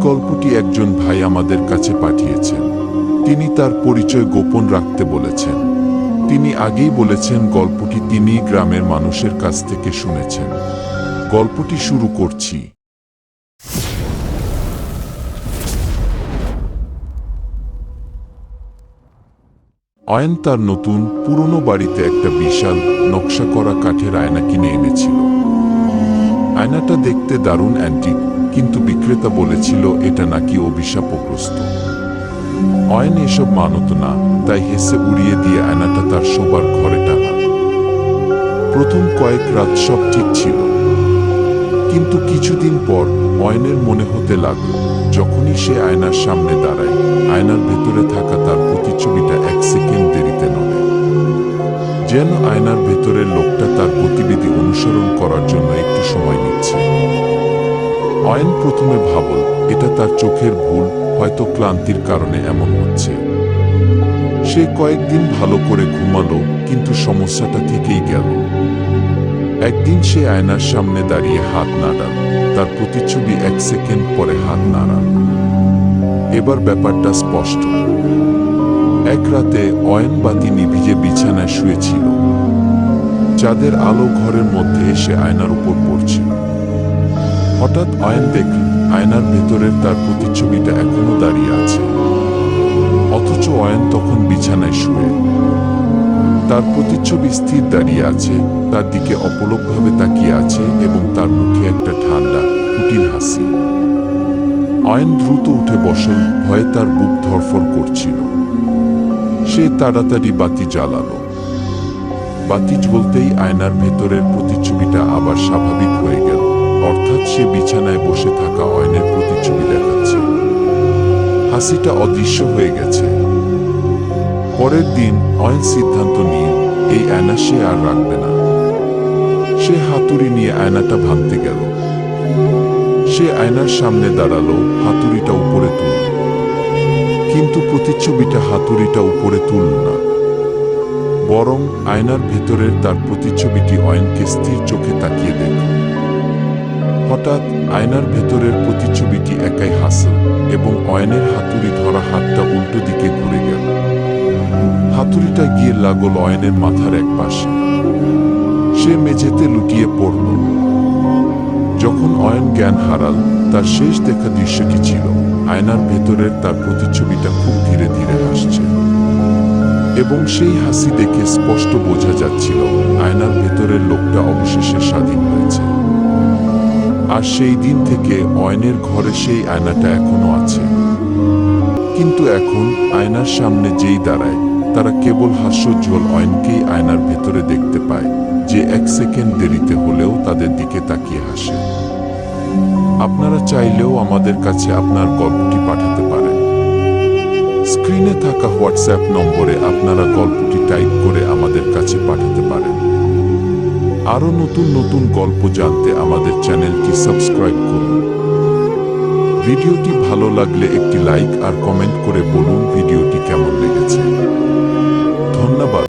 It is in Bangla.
গল্পটি একজন ভাই আমাদের কাছে পাঠিয়েছেন। তিনি তার পরিচয় গোপন রাখতে বলেছেন। তিনি আগেই বলেছেন গল্পটি তিনি গ্রামের মানুষের কাছ থেকে শুনেছেন। গল্পটি শুরু করছি। অয়ন তার নতুন, পুরনো বাড়িতে একটা বিশাল, নকশা করা কাঠের আয়না কিনে এনেছিল। আয়নাটা দেখতে দারুণ অ্যান্টিক কিন্তু বিক্রেতা বলেছিল, এটা নাকি অভিশাপগ্রস্ত। অয়ন এসব মানত না, তাই হেসে উড়িয়ে দিয়ে আয়নাটা তার শোবার ঘরে টানা। প্রথম কয়েক রাত সব ঠিক ছিল। কিন্তু কিছুদিন পর অয়নের মনে হতে লাগল, যখনই সে আয়নার সামনে দাঁড়ায়, আয়নার ভেতরে থাকা তার প্রতিচ্ছবিটা এক সেকেন্ড দেরিতে নড়ে। যেন আয়নার ভেতরের লোকটা অয়ন প্রথমে ভাবল, এটা তার চোখের ভুল, হয়তো ক্লান্তির কারণে এমন হচ্ছে। সে কয়েকদিন ভালো করে ঘুমালো, কিন্তু সমস্যাটা থেকেই গেল। একদিন সে আয়নার সামনে দাঁড়িয়ে হাত নাড়াল, তার প্রতিচ্ছবি এক সেকেন্ড পরে হাত নাড়াল। এবার ব্যাপারটা স্পষ্ট। এক রাতে অয়ন বাতি নিভিজে বিছানায় শুয়েছিল চাঁদের আলো ঘরের মধ্যে এসে আয়নার উপর পড়ছিল। হঠাৎ অয়ন দেখল আয়নার ভেতরের তার প্রতিচ্ছবিটা এখনও দাঁড়িয়ে আছে। অথচ অয়ন তখন বিছানায় শুয়ে। তার প্রতিচ্ছবি স্থির দাঁড়িয়ে আছে, তার দিকে অপলকভাবে তাকিয়ে আছে এবং তার মুখে একটা ঠান্ডা, কুটিল হাসি। অয়ন দ্রুত উঠে বসল ভয়ে তার বুক ধরফর করছিল। সে তাড়াতাড়ি বাতি জ্বালালো। বাতি জ্বলতেই আয়নার ভেতরের প্রতিচ্ছবিটা আবার স্বাভাবিক হয়ে গেল। অর্থাৎ সে বিছানায় বসে থাকা অয়নের প্রতিচ্ছবি দেখাচ্ছে। হাসিটা অদৃশ্য হয়ে গেছে। পরের দিন অয়ন সিদ্ধান্ত নিয়ে এই আয়না সে আর রাখবে না। সে হাতুড়ি নিয়ে আয়নাটা ভাঙতে গেল। সে আয়নার সামনে দাঁড়াল, হাতুড়িটা উপরে তুলল কিন্তু প্রতিচ্ছবিটা হাতুড়িটা উপরে তুলল না। বরং আয়নার ভেতরের তার প্রতিচ্ছবিটি অয়নকে স্থির চোখে তাকিয়ে দেখল। হঠাৎ আয়নার ভেতরের প্রতিচ্ছবিটি একাই হাসল এবং অয়নের হাতুড়ি ধরা হাতটা উল্টো দিকে ঘুরে গেল। হাতুড়িটা গিয়ে লাগল অয়নের মাথার এক পাশে সে মেঝেতে লুটিয়ে পড়ল। যখন অয়ন জ্ঞান হারাল, তার শেষ দেখা দৃশ্যটি ছিল? আয়নার ভেতরের তার প্রতিচ্ছবিটা খুব ধীরে ধীরে হাসছে। এবং সেই হাসি দেখে স্পষ্ট বোঝা যাচ্ছিল, আয়নার ভেতরের লোকটা অবশেষে স্বাধীন হয়েছে। আর সেই দিন থেকে অয়নের ঘরে সেই আয়নাটা এখনও আছে। কিন্তু এখন আয়নার সামনে যেই দাঁড়ায়, তারা কেবল হাস্যোজ্জ্বল অয়নকেই আয়নার ভেতরে দেখতে পায়, যে এক সেকেন্ড দেরিতে হলেও তাদের দিকে তাকিয়ে হাসে। আপনারা চাইলেও আমাদের কাছে আপনার গল্পটি পাঠাতে পারেন। স্ক্রিনে থাকা হোয়াটসঅ্যাপ নম্বরে আপনারা গল্পটি টাইপ করে আমাদের কাছে পাঠাতে পারেন। আরও নতুন নতুন গল্প জানতে আমাদের চ্যানেলটি সাবস্ক্রাইব করুন। ভিডিওটি ভালো লাগলে একটি লাইক আর কমেন্ট করে বলুন ভিডিওটি কেমন লেগেছে। ধন্যবাদ।